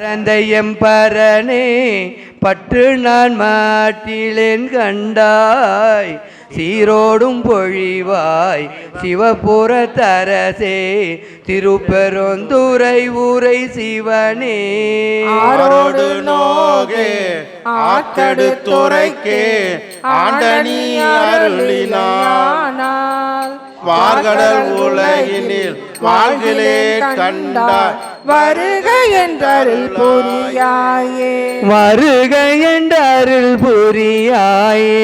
பரந்தையம் பரனே பற்று நான் மாட்டிலேன் கண்டாய். சீரோடும் பொழிவாய் சிவபுர தரசே திருப்பெருந்துறை ஊரை சிவனே. ஆரோடு நோகே ஆத்தெடுத்துரைக்கே ஆண்டனி அருளினார் வார்கடல் உலகினில் வாழ்கிலே கண்டாய். வருக என்றருள் புரியாயே. வருக என்றருள் புரியாயே.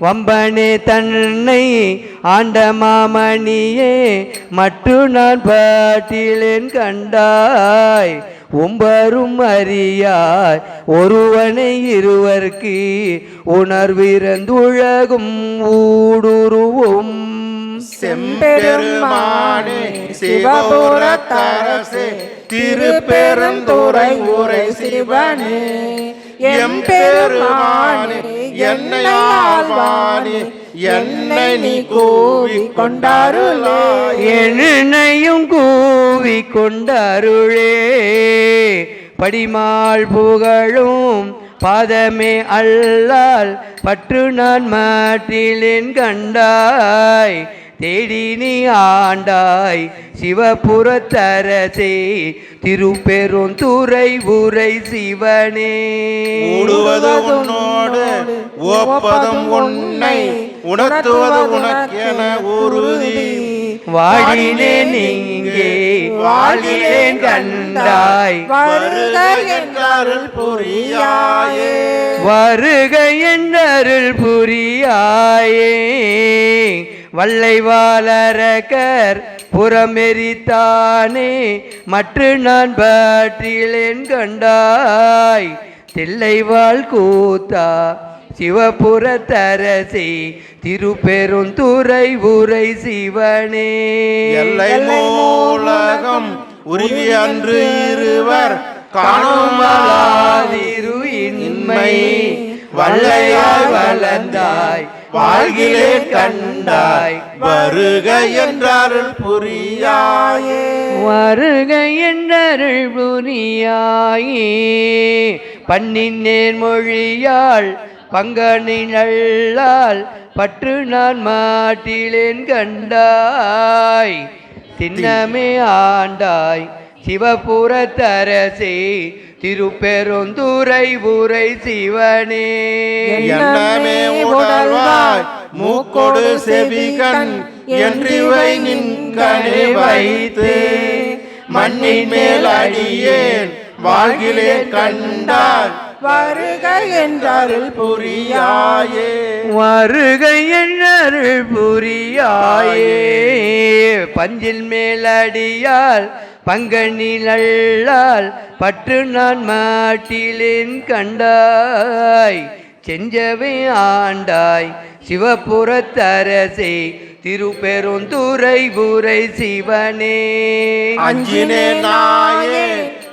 வம்பனே தன்னை ஆண்ட மாமணியே மட்டு நான் பாட்டிலேன் கண்டாய். உம்பரும் அறியாய் ஒருவனை இருவர்க்கு உணர்விறந்துலகும் ஊடுருவும். செம்பெருமானே சிவபுர தரசே திருப்பெருந்துறை ஊரை சிவனே. எம்பெருமானே என்னை ஆழ்வானே என்னை நீ கூவி கொண்டாருளாய் என்னையும் கூவி கொண்டருளே. படிமாள் புகழும் பாதமே அல்லால் பற்று நான் மாட்டிலேன் கண்டாய். தேடி நீ ஆண்டாய் சிவபுரத்தரசே. திருப்பெருந்துறை உரை சிவனே. ஊடுவது உன்னோடு ஒப்பதும் உன்னை உணர்த்துவது உனக்கென உறுதி. வாடினேன் இங்கே வாழ்கிறேன் கண்டாய். வருக என்றருள் புரியாயே. வருக என்றருள் புரியாயே. வல்லை வாழறக்கர் புறமெரித்தானே. மற்ற நான் பற்றிலேன் கண்டாய். தில்லைவாள் கூத்தா சிவபுரத்தரசி திருப்பெருந்துறை உரை சிவனே. எல்லை உலகம் உருவி அன்று இருவர் காணுமலாதிரு இன்மை வல்லையாய் வளர்ந்தாய் வாழ்கிலே கண்டாய் வருக என்றருள் புரியாயே. வருக என்றருள் புரியாயே. பண்ணின் நேர்மொழியாள் பங்கனிழல்லால் பற்று நான் மாட்டிலேன் கண்டாய். சின்னமே ஆண்டாய் சிவபுரத்தரசே திருப்பெருந்துரை உரை சிவனே. எண்ணமே உடல்வாய் மூக்கொடு செவிகண் என்றிவை நின்கணே வைத்து மண்ணின் மேல் அடியேன் வாழ்கிலே கண்டாய் வருக என்றருள் புரியாயே. வருக என்றருள் புரியாயே. பஞ்சில் மேலடியால் பங்கனில் பற்று நான் மாட்டிலேன் கண்டாய். செஞ்சவை ஆண்டாய் சிவபுரத்தரசே திருப்பெருந்துறை உரை சிவனே. அஞ்சினே நாயே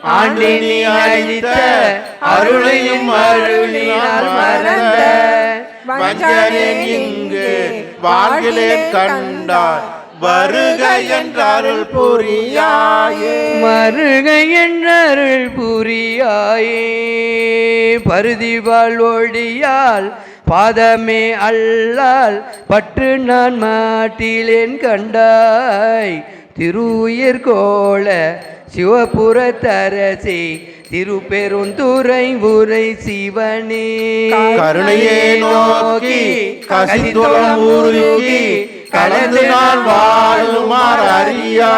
ஆண்டினி அழித்த அருளையும் அருளினால் மறந்த. வஞ்சனேன் இங்கு வாழ்கிலே கண்டாய் வருக என்றருள் புரியாயே. மருகை என்றருள் புரியாயே. பருதிவாள் ஒழியால் பாதமே அல்லால் பற்று நான் மாட்டிலேன் கண்டாய். திருயிர்கோள கோல சிவபுரத்தரசே திருப்பெருந்துறை உரை சிவனே. கருணையே நோக்கி கசித்துளம் கலந்து நான் வாழுமாறு அறியா.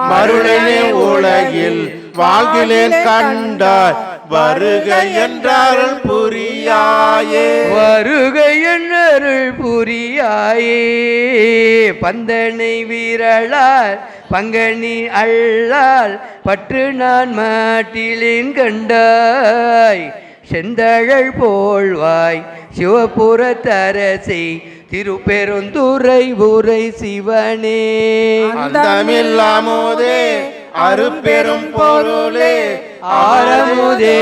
மருளனே உலகில் வாழ்கிலேன் கண்டார் வருக என்றார்கள் புரியாயே. வருகை என்னருள் புரியாயே. பந்தனை வீரலால் பங்கனி அள்ளால் பற்று நான் மாட்டிலேன் கண்டாய். செந்தழல் போல்வாய் சிவபுரத்தரசை திருப்பெருந்துறை உரை சிவனே. அந்தமில்லாமோதே அருப்பெரும் பொருளே ஆரமுதே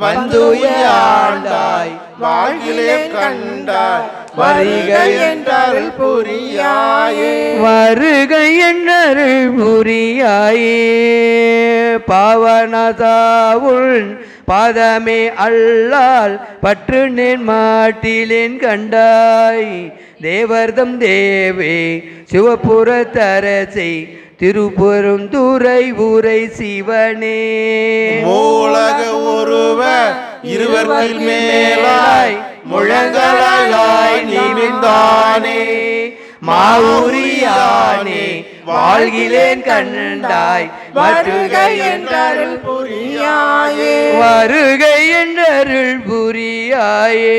அடியேனை வந்துயாண்டாய் வாழ்கிலே கண்டாய். வருக என்றருள் புரியாயே. வருகை என்னருள் புரியாயே. பாவனதாவுள் பாதமே அல்லால் பற்று நேன் மாட்டிலேன் கண்டாய். தேவர்தம் தேவே சிவபுர தரசை திருப்புறம் துறை சிவனே. மூலக உருவ இருவர்கள் மேலாய் முழங்கலாய் நிமிந்தானே மாவுரியானே வாழ்கிலேன் கண்டாய் வருகை என்றருள் புரியாயே. வருகை என்றருள் புரியாயே.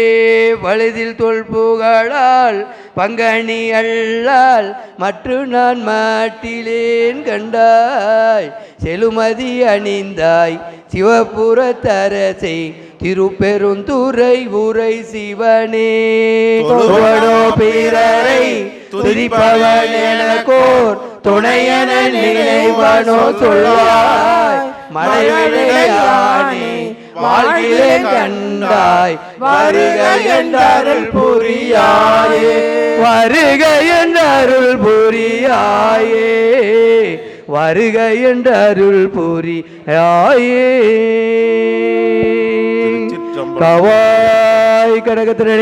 வழுதில் தொல் புகழால் பங்கனி அல்லால் மற்றும் நான் மாட்டிலேன் கண்டாய். செலுமதி அணிந்தாய் சிவபுரத்தரசை தரசை திருப்பெருந்துறை உரை சிவனே. தொழுவடோ பிறரை துதிப்பவன் எனக்கோர் துணையன நினைவனோ சொல்வாய். மலைவிடையானே வாழ்கிலே கண்டாய். வருக என்றருள் புரியாயே. வருக என்றருள் புரியாயே. வருக என்றருள் புரியாயே. திருச்சிற்றம்பலம். கவாய் கடகத்திரனே